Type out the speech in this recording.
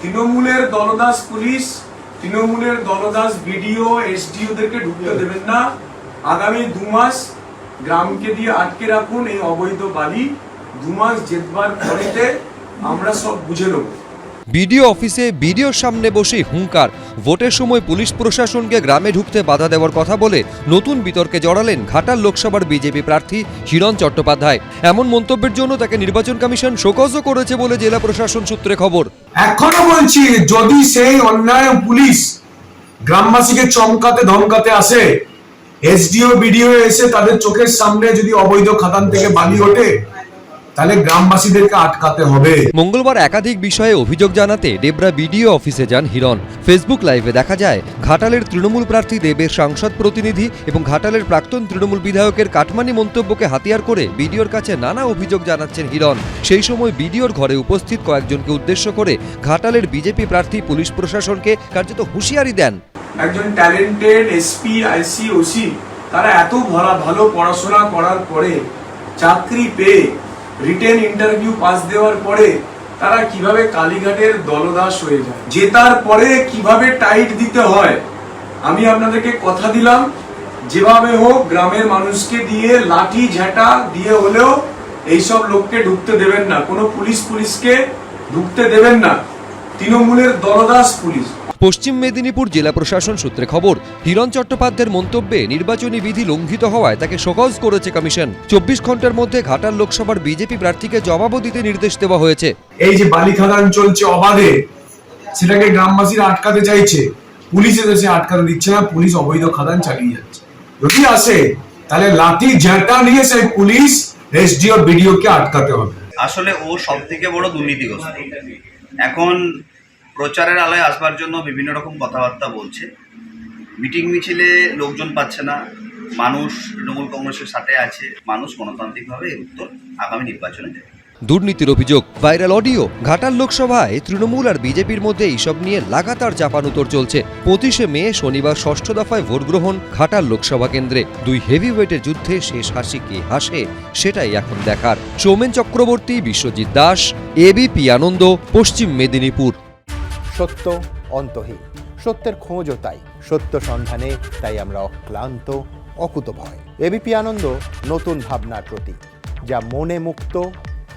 তৃণমূলের দলদাস পুলিশ তৃণমূলের দলদাস বিডিও এসডিওদেরকে ঢুকতে দেবেন না। আগামী দু মাস গ্রামকে দিয়ে আটকে রাখুন এই অবৈধ বালি। দু মাস জেতবার পরেতে আমরা সব বুঝে নেব। বিডিও অফিসে বিডিওর সামনে বসে হুঙ্কার। ভোটের সময় পুলিশ প্রশাসনকে গ্রামে ঢুকতে বাধা দেওয়ার কথা বলে নতুন বিতর্কে জড়ালেন ঘাটাল লোকসভার বিজেপি প্রার্থী হিরণ চট্টোপাধ্যায়। এমন মন্তব্যের জন্য তাকে নির্বাচন কমিশন শোকজও করেছে বলে জেলা প্রশাসন সূত্রে খবর। এখনও বলছি, যদি সেই অন্যায় পুলিশ গ্রামবাসীকে চমকাতে, ধমকাতে আসে, এসডিও, বিডিও এসে তাদের চোখের সামনে যদি অবৈধ খাদান থেকে বালি ওঠে তাহলে গ্রামবাসীদেরকে আটকাতে হবে। মঙ্গলবার একাধিক বিষয়ে অভিযোগ জানাতে ডেবরা বিডিও অফিসে যান হিরণ। ফেসবুক লাইভে দেখা যায় ঘাটালের তৃণমূল প্রার্থী দেবের সাংসদ প্রতিনিধি এবং ঘাটালের প্রাক্তন তৃণমূল বিধায়কের কাটমানি মন্তব্যকে হাতিয়ার করে বিডিওর কাছে নানা অভিযোগ জানাচ্ছেন হিরণ। সেই সময় বিডিওর ঘরে উপস্থিত কয়েকজনকে উদ্দেশ্য করে ঘাটালের বিজেপি প্রার্থী পুলিশ প্রশাসনকে কার্যত হুঁশিয়ারি দেন। একজন ট্যালেন্টেড এসপি আইসি ওসি তারা এত ভালো ভালো পড়াশোনা করার পরে চাকরি পেয়ে রিটেন ইন্টারভিউ পাস দেওয়ার পরে তারা কীভাবে কালীঘাটের দলদাস হয়ে যায়? জেতার পরে কীভাবে টাইট দিতে হয়? আমি আপনাদেরকে কথা দিলাম। যেভাবে হোক গ্রামের মানুষকে দিয়ে লাঠি ঝাঁটা দিয়ে হলেও এইসব লোককে ঢুকতে দেবেন না। কোনো পুলিশ পুলিশকে ঢুকতে দেবেন না। তৃণমূলের দলদাস পুলিশ। পশ্চিম মেদিনীপুর জেলা প্রশাসন সূত্রে খবর হিরণ চট্টোপাধ্যায়ের মন্তব্যে নির্বাচনী বিধি লঙ্ঘিত হওয়ায় তাকে শোকজ করেছে কমিশন। চব্বিশ ঘণ্টার মধ্যে ঘাটাল লোকসভার বিজেপি প্রার্থীকে জবাবও দিতে নির্দেশ দেওয়া হয়েছে। এই যে বালি খাদান চলছে অবাধে সেটাকে গ্রামবাসীরা আটকাতে চাইছে। পুলিশ এসে আটকাতে দিচ্ছে না পুলিশ অবৈধ খাদান চালিয়ে যাচ্ছে। যদি আসে তাহলে লাঠি ঝাঁটা নিয়ে সেই পুলিশ এসডিও বিডিও কে আটকাতে হবে। আসলে ও সব থেকে বড় দুর্নীতিগ্রস্ত। এখন প্রচারের আলোয় আসবার জন্য বিভিন্ন রকম কথাবার্তা বলছে। মিটিং মিছিলে লোকজন পাচ্ছে না। মানুষ তৃণমূল কংগ্রেসের সাথে আছে। মানুষ গণতান্ত্রিকভাবে এর উত্তর আগামী নির্বাচনে দেবে। দুর্নীতির অভিযোগ, ভাইরাল অডিও, ঘাটাল লোকসভায় তৃণমূল আর বিজেপির মধ্যে এইসব নিয়ে লাগাতার চাপানুতর চলছে। পঁচিশে মে, শনিবার ষষ্ঠ দফায় ভোট গ্রহণ ঘাটাল লোকসভা কেন্দ্রে। দুই হেভিওয়েটের যুদ্ধে শেষ হাসি কে হাসে, সেটাই এখন দেখার। সৌমেন চক্রবর্তী, বিশ্বজিৎ দাস এবিপি আনন্দ, পশ্চিম মেদিনীপুর। সত্য অন্তহীন, সত্যের খোঁজও তাই, সত্য সন্ধানে তাই আমরা অক্লান্ত, অকুতভয়। এবিপি আনন্দ, নতুন ভাবনার প্রতীক, যা মনে মুক্ত